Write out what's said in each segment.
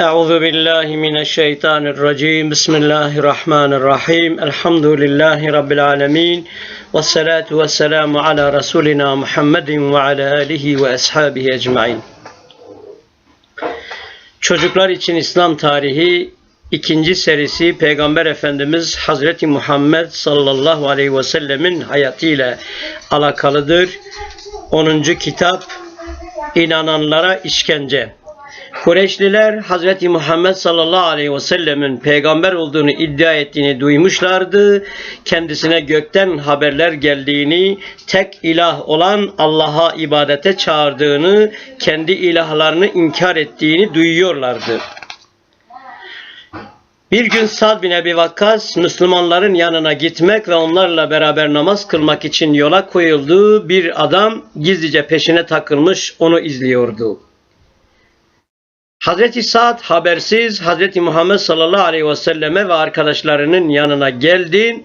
أعوذ بالله من الشيطان الرجيم بسم الله الرحمن الرحيم الحمد لله رب العالمين والصلاة والسلام على رسولنا محمد وعلى آله وأصحابه أجمعين Çocuklar için İslam tarihi ikinci serisi Peygamber Efendimiz Hazreti Muhammed sallallahu aleyhi ve sellemin hayatıyla alakalıdır. 10. kitap İnananlara işkence. Kureyşliler Hazreti Muhammed sallallahu aleyhi ve sellemin peygamber olduğunu iddia ettiğini duymuşlardı. Kendisine gökten haberler geldiğini, tek ilah olan Allah'a ibadete çağırdığını, kendi ilahlarını inkar ettiğini duyuyorlardı. Bir gün Sad bin Ebi Vakkas Müslümanların yanına gitmek ve onlarla beraber namaz kılmak için yola koyuldu. Bir adam gizlice peşine takılmış onu izliyordu. Hazreti Sa'd habersiz Hazreti Muhammed sallallahu aleyhi ve selleme ve arkadaşlarının yanına geldi.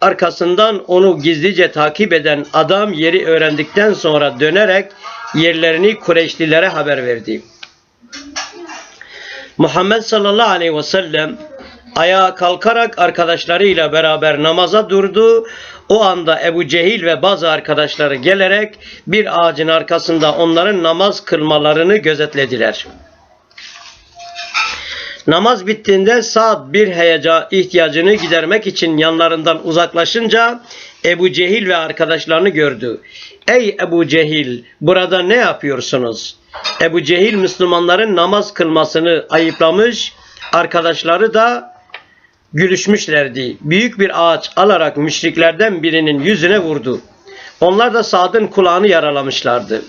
Arkasından onu gizlice takip eden adam yeri öğrendikten sonra dönerek yerlerini Kureyşlilere haber verdi. Muhammed sallallahu aleyhi ve sellem ayağa kalkarak arkadaşlarıyla beraber namaza durdu. O anda Ebu Cehil ve bazı arkadaşları gelerek bir ağacın arkasında onların namaz kılmalarını gözetlediler. Namaz bittiğinde Sa'd bir heyeca ihtiyacını gidermek için yanlarından uzaklaşınca Ebu Cehil ve arkadaşlarını gördü. Ey Ebu Cehil burada ne yapıyorsunuz? Ebu Cehil Müslümanların namaz kılmasını ayıplamış, arkadaşları da gülüşmüşlerdi. Büyük bir ağaç alarak müşriklerden birinin yüzüne vurdu. Onlar da Sa'd'ın kulağını yaralamışlardı.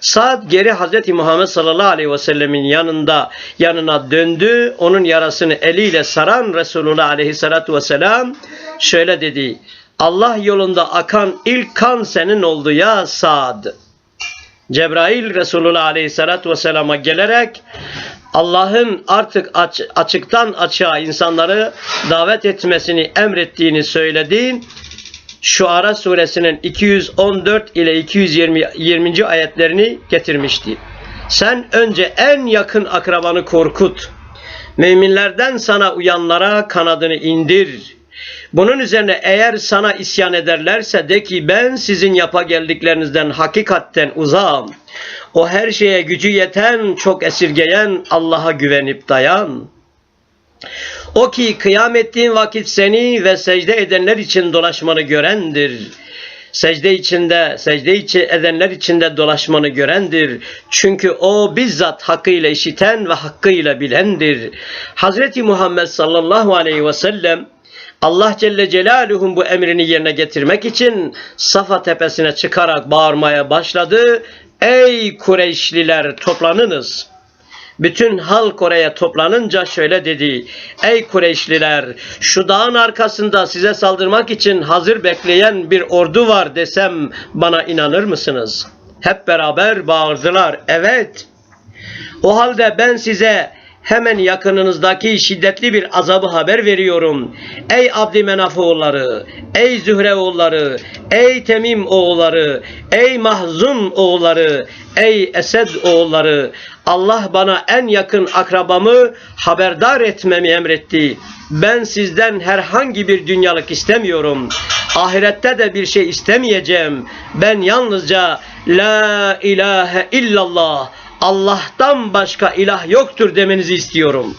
Sa'd geri Hazreti Muhammed sallallahu aleyhi ve sellemin yanında yanına döndü. Onun yarasını eliyle saran Resulullah aleyhissalatu vesselam şöyle dedi. Allah yolunda akan ilk kan senin oldu ya Sa'd. Cebrail Resulullah aleyhissalatu vesselama gelerek Allah'ın artık aç, açıktan açığa insanları davet etmesini emrettiğini söyledi. Şuara suresinin 214 ile 220 20. ayetlerini getirmişti. Sen önce en yakın akrabanı korkut. Müminlerden sana uyanlara kanadını indir. Bunun üzerine eğer sana isyan ederlerse de ki ben sizin yapa geldiklerinizden hakikatten uzağım. O her şeye gücü yeten, çok esirgeyen Allah'a güvenip dayan.'' O ki kıyam ettiğin vakit seni ve secde edenler için dolaşmanı görendir. Secde içinde, secde içi edenler içinde dolaşmanı görendir. Çünkü o bizzat hakkıyla işiten ve hakkıyla bilendir. Hazreti Muhammed sallallahu aleyhi ve sellem Allah Celle Celaluhu'nun bu emrini yerine getirmek için Safa tepesine çıkarak bağırmaya başladı. Ey Kureyşliler toplanınız.'' Bütün halk oraya toplanınca şöyle dedi. Ey Kureyşliler şu dağın arkasında size saldırmak için hazır bekleyen bir ordu var desem bana inanır mısınız? Hep beraber bağırdılar. Evet. O halde ben size hemen yakınınızdaki şiddetli bir azabı haber veriyorum. Ey Abdümenaf oğulları, ey Zühre oğulları, ey Temim oğulları, ey Mahzun oğulları, ey Esed oğulları, Allah bana en yakın akrabamı haberdar etmemi emretti. Ben sizden herhangi bir dünyalık istemiyorum. Ahirette de bir şey istemeyeceğim. Ben yalnızca La ilahe illallah Allah'tan başka ilah yoktur demenizi istiyorum.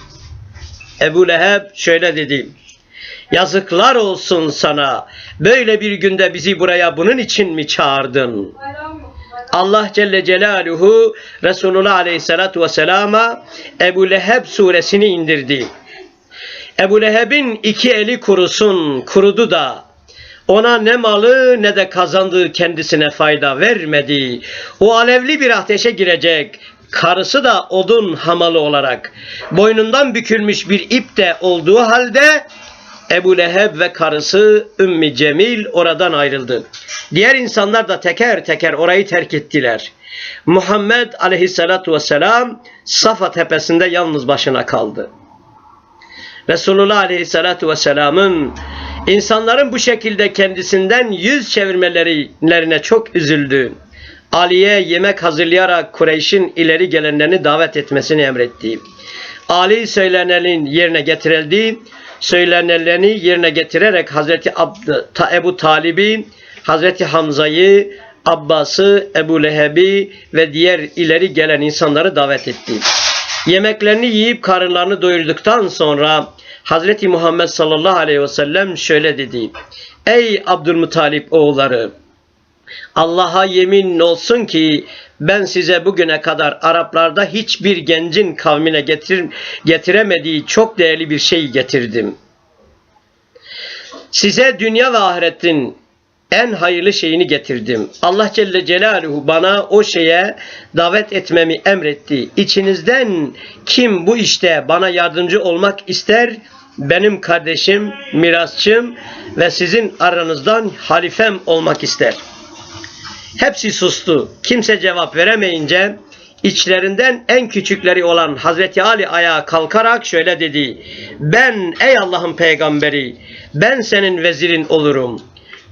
Ebu Leheb şöyle dedi. Yazıklar olsun sana. Böyle bir günde bizi buraya bunun için mi çağırdın? Allah Celle Celaluhu Resulullah Aleyhisselatü Vesselam'a Ebu Leheb suresini indirdi. Ebu Leheb'in iki eli kurusun, kurudu da ona ne malı ne de kazandığı kendisine fayda vermedi. O alevli bir ateşe girecek. Karısı da odun hamalı olarak boynundan bükülmüş bir ip de olduğu halde Ebu Leheb ve karısı Ümmü Cemil oradan ayrıldı. Diğer insanlar da teker teker orayı terk ettiler. Muhammed aleyhissalatu vesselam Safa tepesinde yalnız başına kaldı. Resulullah aleyhissalatu vesselamın insanların bu şekilde kendisinden yüz çevirmelerine çok üzüldü. Ali'ye yemek hazırlayarak Kureyş'in ileri gelenlerini davet etmesini emretti. Ali söylenenin yerine getirildi. Söylenenlerini yerine getirerek Hazreti Abd Ebu Talib'i, Hazreti Hamza'yı, Abbas'ı, Ebu Leheb'i ve diğer ileri gelen insanları davet etti. Yemeklerini yiyip karınlarını doyurduktan sonra Hazreti Muhammed sallallahu aleyhi ve sellem şöyle dedi. Ey Abdülmuttalip oğulları! Allah'a yemin olsun ki ben size bugüne kadar Araplarda hiçbir gencin kavmine getir, getiremediği çok değerli bir şey getirdim. Size dünya ve ahiretin en hayırlı şeyini getirdim. Allah Celle Celaluhu bana o şeye davet etmemi emretti. İçinizden kim bu işte bana yardımcı olmak ister? Benim kardeşim, mirasçım ve sizin aranızdan halifem olmak ister. Hepsi sustu. Kimse cevap veremeyince içlerinden en küçükleri olan Hazreti Ali ayağa kalkarak şöyle dedi. Ben ey Allah'ın peygamberi ben senin vezirin olurum.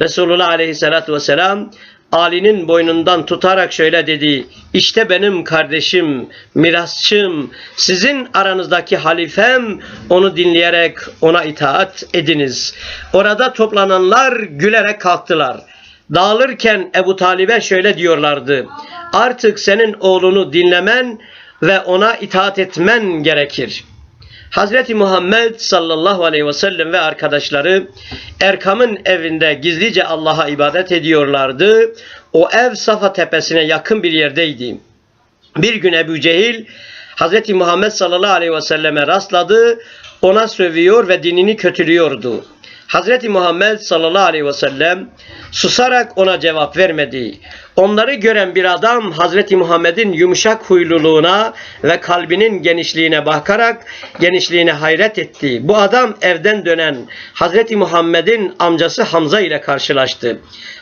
Resulullah aleyhissalatü vesselam Ali'nin boynundan tutarak şöyle dedi. İşte benim kardeşim, mirasçım, sizin aranızdaki halifem, onu dinleyerek ona itaat ediniz. Orada toplananlar gülerek kalktılar. Dağılırken Ebu Talib'e şöyle diyorlardı. Artık senin oğlunu dinlemen ve ona itaat etmen gerekir. Hazreti Muhammed sallallahu aleyhi ve sellem ve arkadaşları Erkam'ın evinde gizlice Allah'a ibadet ediyorlardı. O ev Safa tepesine yakın bir yerdeydi. Bir gün Ebu Cehil Hazreti Muhammed sallallahu aleyhi ve selleme rastladı. Ona sövüyor ve dinini kötülüyordu. Hazreti Muhammed sallallahu aleyhi ve sellem susarak ona cevap vermedi. Onları gören bir adam Hazreti Muhammed'in yumuşak huyluluğuna ve kalbinin genişliğine bakarak genişliğine hayret etti. Bu adam evden dönen Hazreti Muhammed'in amcası Hamza ile karşılaştı.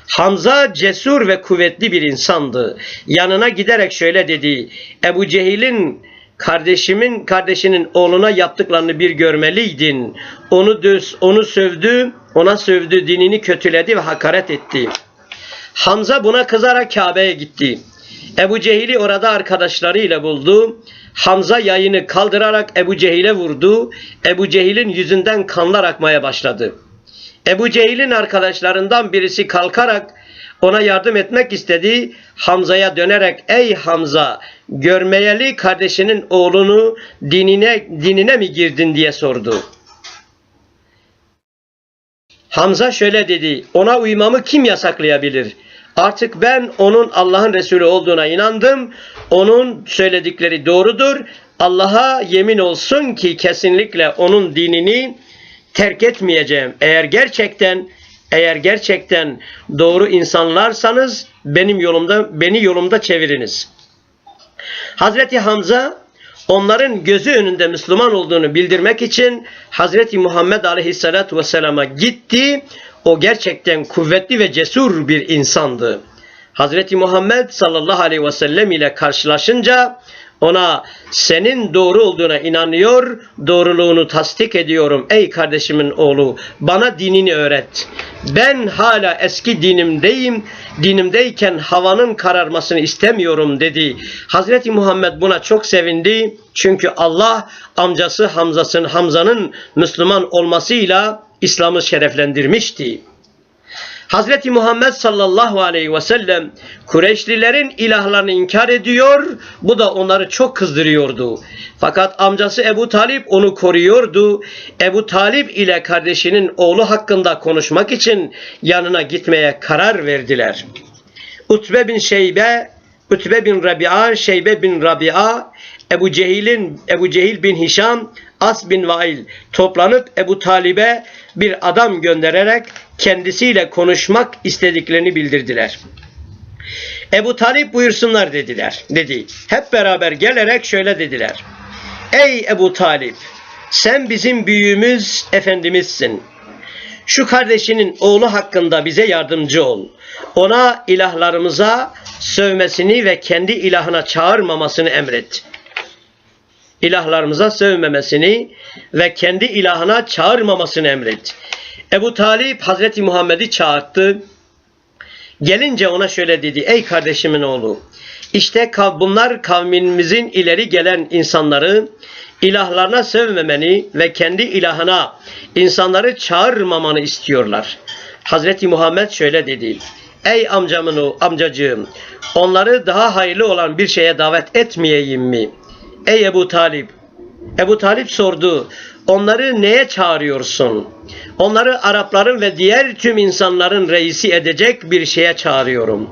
Hamza cesur ve kuvvetli bir insandı. Yanına giderek şöyle dedi. Ebu Cehil'in kardeşimin kardeşinin oğluna yaptıklarını bir görmeliydin. Onu düz, onu sövdü, ona sövdü, dinini kötüledi ve hakaret etti. Hamza buna kızarak Kabe'ye gitti. Ebu Cehil'i orada arkadaşlarıyla buldu. Hamza yayını kaldırarak Ebu Cehil'e vurdu. Ebu Cehil'in yüzünden kanlar akmaya başladı. Ebu Cehil'in arkadaşlarından birisi kalkarak ona yardım etmek istedi. Hamza'ya dönerek ey Hamza görmeyeli kardeşinin oğlunu dinine dinine mi girdin diye sordu. Hamza şöyle dedi. Ona uymamı kim yasaklayabilir? Artık ben onun Allah'ın Resulü olduğuna inandım. Onun söyledikleri doğrudur. Allah'a yemin olsun ki kesinlikle onun dinini terk etmeyeceğim. Eğer gerçekten eğer gerçekten doğru insanlarsanız benim yolumda beni yolumda çeviriniz. Hazreti Hamza onların gözü önünde Müslüman olduğunu bildirmek için Hazreti Muhammed Aleyhisselatü Vesselam'a gitti. O gerçekten kuvvetli ve cesur bir insandı. Hazreti Muhammed sallallahu aleyhi ve sellem ile karşılaşınca ona senin doğru olduğuna inanıyor, doğruluğunu tasdik ediyorum ey kardeşimin oğlu. Bana dinini öğret. Ben hala eski dinimdeyim. Dinimdeyken havanın kararmasını istemiyorum dedi. Hazreti Muhammed buna çok sevindi. Çünkü Allah amcası Hamza'sın Hamza'nın Müslüman olmasıyla İslam'ı şereflendirmişti. Hazreti Muhammed sallallahu aleyhi ve sellem Kureyşlilerin ilahlarını inkar ediyor. Bu da onları çok kızdırıyordu. Fakat amcası Ebu Talip onu koruyordu. Ebu Talip ile kardeşinin oğlu hakkında konuşmak için yanına gitmeye karar verdiler. Utbe bin Şeybe, Utbe bin Rabia, Şeybe bin Rabia, Ebu Cehil'in Ebu Cehil bin Hişam, As bin Vail toplanıp Ebu Talib'e bir adam göndererek kendisiyle konuşmak istediklerini bildirdiler. Ebu Talip buyursunlar dediler. Dedi. Hep beraber gelerek şöyle dediler. Ey Ebu Talip sen bizim büyüğümüz efendimizsin. Şu kardeşinin oğlu hakkında bize yardımcı ol. Ona ilahlarımıza sövmesini ve kendi ilahına çağırmamasını emret. İlahlarımıza sövmemesini ve kendi ilahına çağırmamasını emret. Ebu Talip Hazreti Muhammed'i çağırdı. Gelince ona şöyle dedi. Ey kardeşimin oğlu İşte bunlar kavmimizin ileri gelen insanları ilahlarına sövmemeni ve kendi ilahına insanları çağırmamanı istiyorlar. Hazreti Muhammed şöyle dedi. Ey amcamın o amcacığım onları daha hayırlı olan bir şeye davet etmeyeyim mi? Ey Ebu Talip Ebu Talip sordu. Onları neye çağırıyorsun? Onları Arapların ve diğer tüm insanların reisi edecek bir şeye çağırıyorum.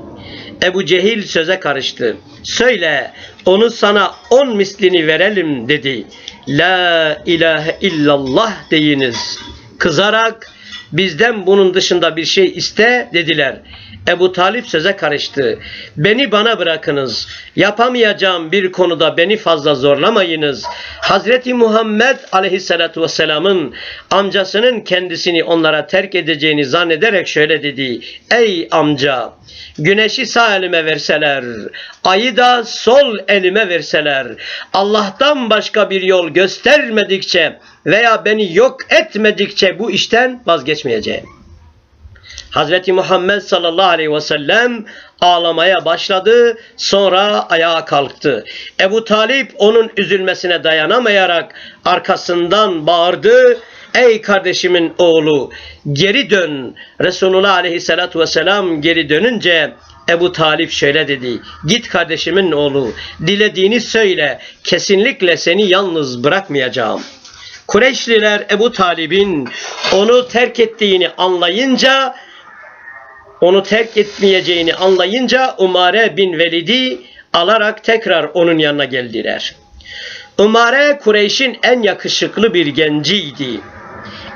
Ebu Cehil söze karıştı. Söyle onu sana on mislini verelim dedi. La ilahe illallah deyiniz. Kızarak bizden bunun dışında bir şey iste dediler. Ebu Talip söze karıştı. Beni bana bırakınız. Yapamayacağım bir konuda beni fazla zorlamayınız. Hazreti Muhammed aleyhissalatu vesselamın amcasının kendisini onlara terk edeceğini zannederek şöyle dedi. Ey amca! Güneşi sağ elime verseler, ayı da sol elime verseler, Allah'tan başka bir yol göstermedikçe veya beni yok etmedikçe bu işten vazgeçmeyeceğim. Hazreti Muhammed sallallahu aleyhi ve sellem ağlamaya başladı. Sonra ayağa kalktı. Ebu Talip onun üzülmesine dayanamayarak arkasından bağırdı. Ey kardeşimin oğlu geri dön. Resulullah aleyhissalatu vesselam geri dönünce Ebu Talip şöyle dedi. Git kardeşimin oğlu dilediğini söyle. Kesinlikle seni yalnız bırakmayacağım. Kureyşliler Ebu Talib'in onu terk ettiğini anlayınca onu terk etmeyeceğini anlayınca Umare bin Velid'i alarak tekrar onun yanına geldiler. Umare Kureyş'in en yakışıklı bir genciydi.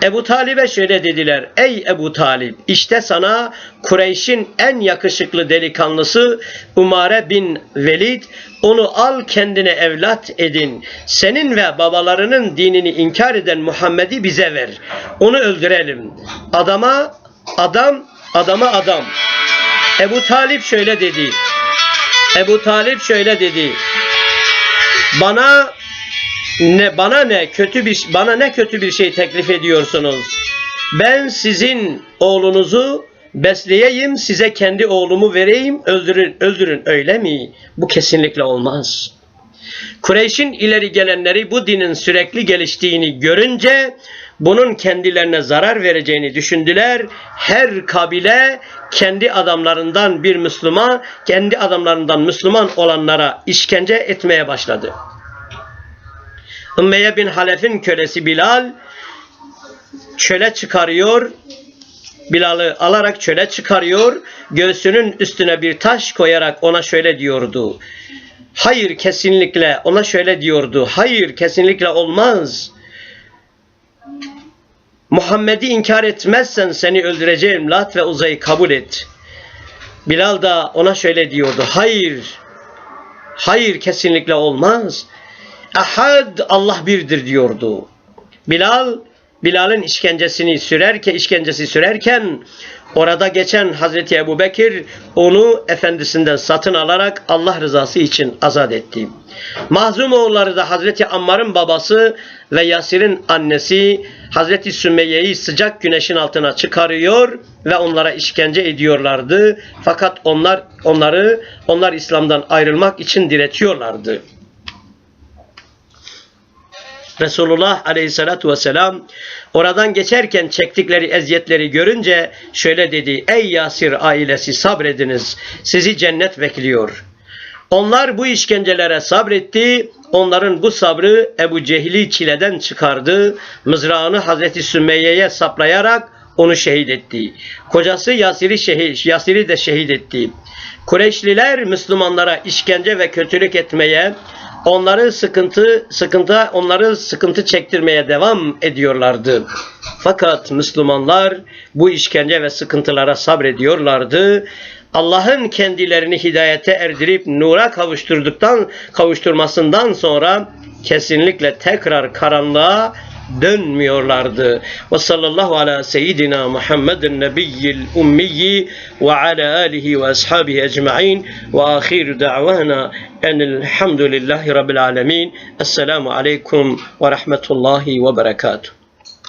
Ebu Talib'e şöyle dediler. Ey Ebu Talib işte sana Kureyş'in en yakışıklı delikanlısı Umare bin Velid onu al kendine evlat edin. Senin ve babalarının dinini inkar eden Muhammed'i bize ver. Onu öldürelim. Adama adam adama adam. Ebu Talip şöyle dedi. Ebu Talip şöyle dedi. Bana ne bana ne kötü bir bana ne kötü bir şey teklif ediyorsunuz. Ben sizin oğlunuzu besleyeyim, size kendi oğlumu vereyim, öldürün, öldürün öyle mi? Bu kesinlikle olmaz. Kureyş'in ileri gelenleri bu dinin sürekli geliştiğini görünce bunun kendilerine zarar vereceğini düşündüler. Her kabile kendi adamlarından bir Müslüman, kendi adamlarından Müslüman olanlara işkence etmeye başladı. Ümmeye bin Halef'in kölesi Bilal çöle çıkarıyor. Bilal'ı alarak çöle çıkarıyor. Göğsünün üstüne bir taş koyarak ona şöyle diyordu. Hayır kesinlikle ona şöyle diyordu. Hayır kesinlikle olmaz. Muhammed'i inkar etmezsen seni öldüreceğim. Lat ve Uzay'ı kabul et. Bilal da ona şöyle diyordu. Hayır. Hayır kesinlikle olmaz. Ahad Allah birdir diyordu. Bilal Bilal'in işkencesini sürerken işkencesi sürerken orada geçen Hazreti Ebu Bekir onu efendisinden satın alarak Allah rızası için azat etti. Mahzum oğulları da Hazreti Ammar'ın babası ve Yasir'in annesi Hazreti Sümeyye'yi sıcak güneşin altına çıkarıyor ve onlara işkence ediyorlardı. Fakat onlar onları onlar İslam'dan ayrılmak için diretiyorlardı. Resulullah aleyhissalatu vesselam oradan geçerken çektikleri eziyetleri görünce şöyle dedi. Ey Yasir ailesi sabrediniz. Sizi cennet bekliyor. Onlar bu işkencelere sabretti. Onların bu sabrı Ebu Cehil'i çileden çıkardı. Mızrağını Hazreti Sümeyye'ye saplayarak onu şehit etti. Kocası Yasir'i şehit, Yasir'i de şehit etti. Kureyşliler Müslümanlara işkence ve kötülük etmeye, onları sıkıntı sıkıntı onları sıkıntı çektirmeye devam ediyorlardı. Fakat Müslümanlar bu işkence ve sıkıntılara sabrediyorlardı. Allah'ın kendilerini hidayete erdirip nura kavuşturduktan kavuşturmasından sonra kesinlikle tekrar karanlığa dönmüyorlardı. Ve sallallahu ala seyyidina Muhammedin nebiyyil ummiyi ve ala alihi ve ashabihi ecma'in ve ahiru da'vana enelhamdülillahi rabbil alemin. Esselamu aleyküm ve rahmetullahi ve berekatuhu.